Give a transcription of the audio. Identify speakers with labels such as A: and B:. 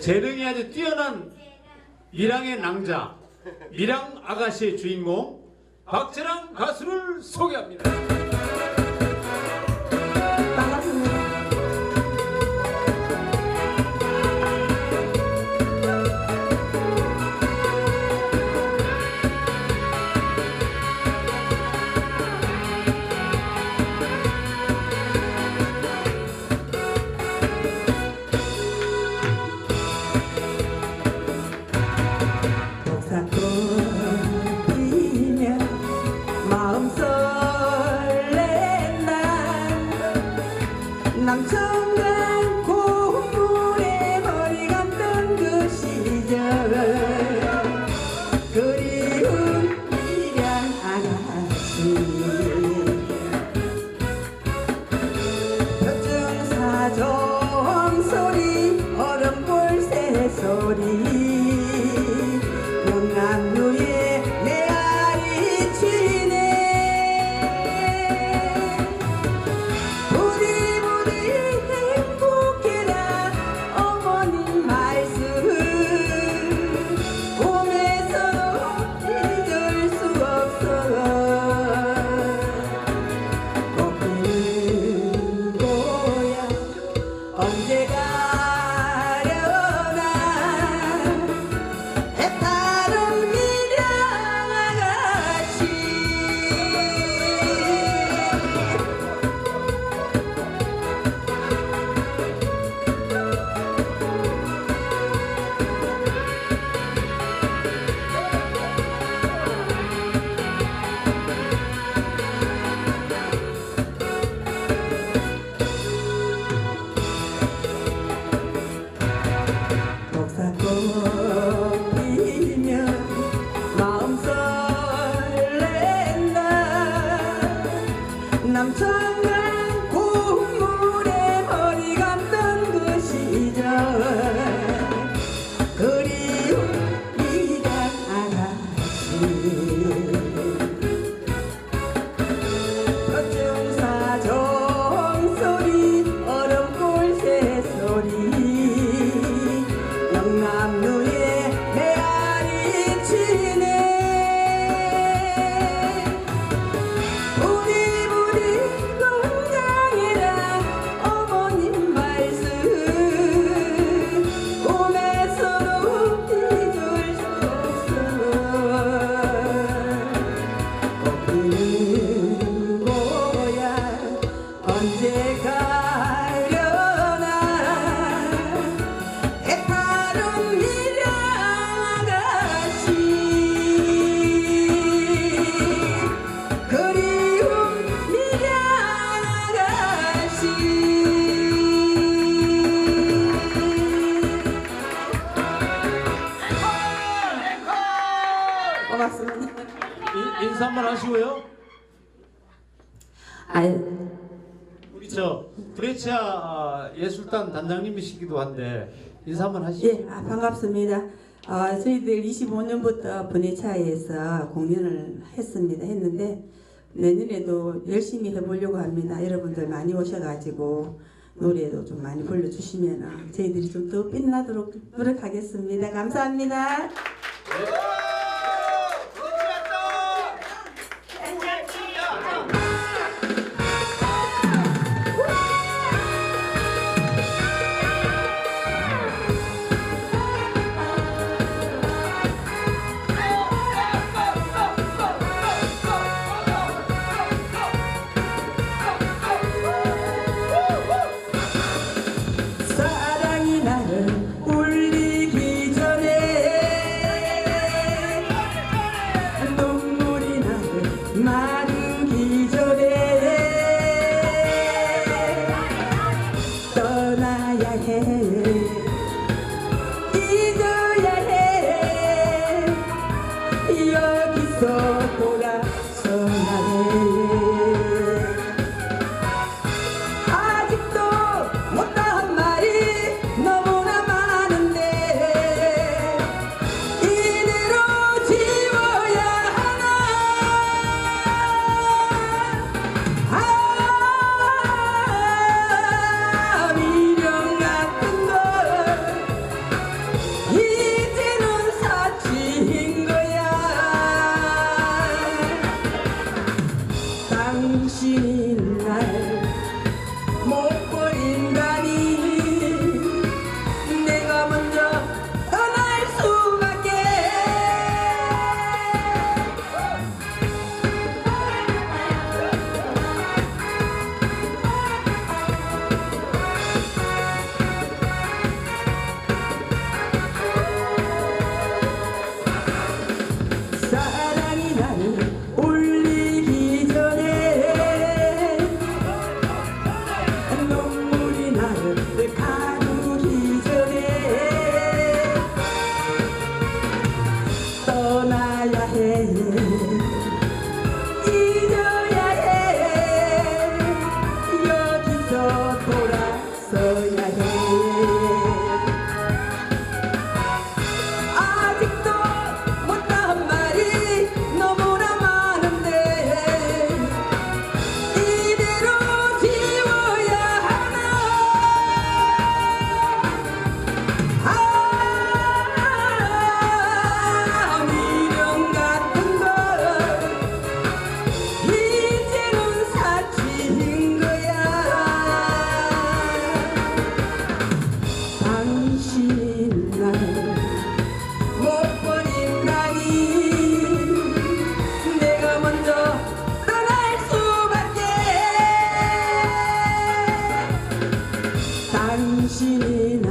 A: 재능이 아주 뛰어난 밀양의 낭자 밀양 아가씨의 주인공 박재랑 가수를 소개합니다.
B: 难将这。 고맙습니다.
A: 인- 인사 한번 하시고요.
B: 아유,
A: 우리 저 브레치아 예술단 단장님이시기도 한데 인사 한번 하시죠.
B: 예, 아, 반갑습니다. 아, 저희들 25년부터 번외차에서 공연을 했습니다. 했는데 내년에도 열심히 해보려고 합니다. 여러분들 많이 오셔가지고 노래도 좀 많이 불러주시면 저희들이 좀 더 빛나도록 노력하겠습니다. 감사합니다. 사 like her. 주신 날 먹고 인간이 내가 먼저 떠날 수밖에. 사랑 Shri